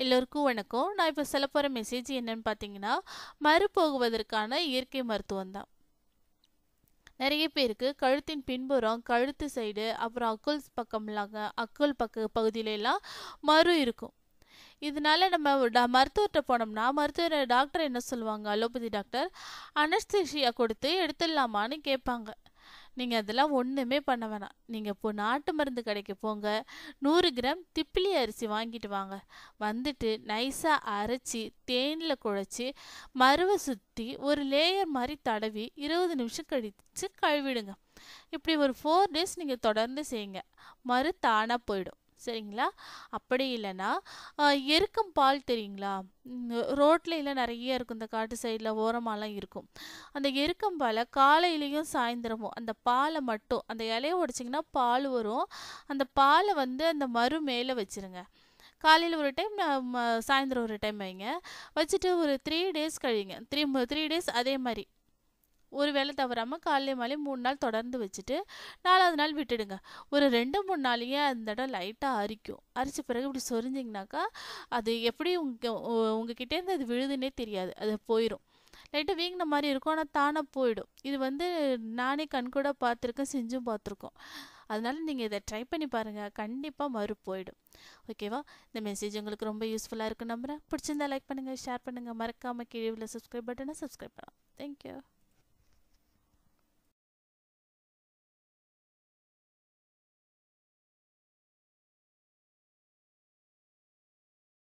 எல்லோருக்கும் வணக்கம். நான் இப்போ சொல்ல போகிற மெசேஜ் என்னன்னு பார்த்தீங்கன்னா மறுபோகுவதற்கான இயற்கை மருத்துவம் தான். நிறைய பேருக்கு கழுத்தின் பின்புறம் கழுத்து சைடு அப்புறம் அக்குள் பக்கம்லாங்க அக்குள் பக்க பகுதியில எல்லாம் மறு இருக்கும். இதனால நம்ம ட- மருத்துவர்கிட்ட போனோம்னா மருத்துவர் டாக்டர் என்ன சொல்லுவாங்க? அலோபதி டாக்டர் அனஸ்தேஷியா கொடுத்து எடுத்துடலாமான்னு கேட்பாங்க. நீங்கள் அதெல்லாம் ஒன்றுமே பண்ண வேணாம். நீங்கள் இப்போ நாட்டு மருந்து கடைக்கு போங்க. நூறு கிராம் திப்பிலி அரிசி வாங்கிட்டு வாங்க. வந்துட்டு நைஸாக அரைச்சி தேனில் குழச்சி மருவை சுற்றி ஒரு லேயர் மாதிரி தடவி இருபது நிமிஷம் கழித்து கழுவிடுங்க. இப்படி ஒரு ஃபோர் டேஸ் நீங்கள் தொடர்ந்து செய்யுங்க. மறு தானாக போயிடும். சரிங்களா? அப்படி இல்லைன்னா ஆஹ், எருக்கம் பால் தெரியுங்களா? ரோட்ல எல்லாம் நிறைய இருக்கும் இந்த காட்டு சைடில் ஓரமாலாம் இருக்கும். அந்த எருக்கம் பாலை காலையிலையும் சாயந்தரமும் அந்த பாலை மட்டும் அந்த இலைய உடைச்சிங்கன்னா பால் வரும். அந்த பாலை வந்து அந்த மறு மேலே வச்சிருங்க. காலையில் ஒரு டைம் சாயந்தரம் ஒரு டைம் வைங்க. வச்சுட்டு ஒரு த்ரீ டேஸ் கழிங்க. த்ரீ த்ரீ டேஸ் அதே மாதிரி. ஒரு வேளை தவறாமல் காலையில மாலையும் மூணு நாள் தொடர்ந்து வச்சுட்டு நாலாவது நாள் விட்டுடுங்க. ஒரு ரெண்டு மூணு நாளையே அந்த இடம் லைட்டாக அரிக்கும். அரிச்ச பிறகு இப்படி சொரிஞ்சிங்கனாக்கா அது எப்படி உங்க உங்ககிட்டேருந்து அது விழுதுன்னே தெரியாது. அது போயிடும் லைட்டாக வீங்கின மாதிரி இருக்கும். ஆனால் தானாக போயிடும். இது வந்து நானே கண்கூட பார்த்துருக்கேன் செஞ்சும் பார்த்துருக்கோம். அதனால் நீங்கள் இதை ட்ரை பண்ணி பாருங்கள் கண்டிப்பாக மறு போயிடும். ஓகேவா இந்த மெசேஜ் உங்களுக்கு ரொம்ப யூஸ்ஃபுல்லாக இருக்குன்னு நம்புகிறேன் பிடிச்சிருந்தா லைக் பண்ணுங்கள் ஷேர் பண்ணுங்கள் மறக்காமல் கீழே உள்ள சப்ஸ்கிரைப் பட்டனை சப்ஸ்கிரைப் பண்ணலாம். தேங்க்யூ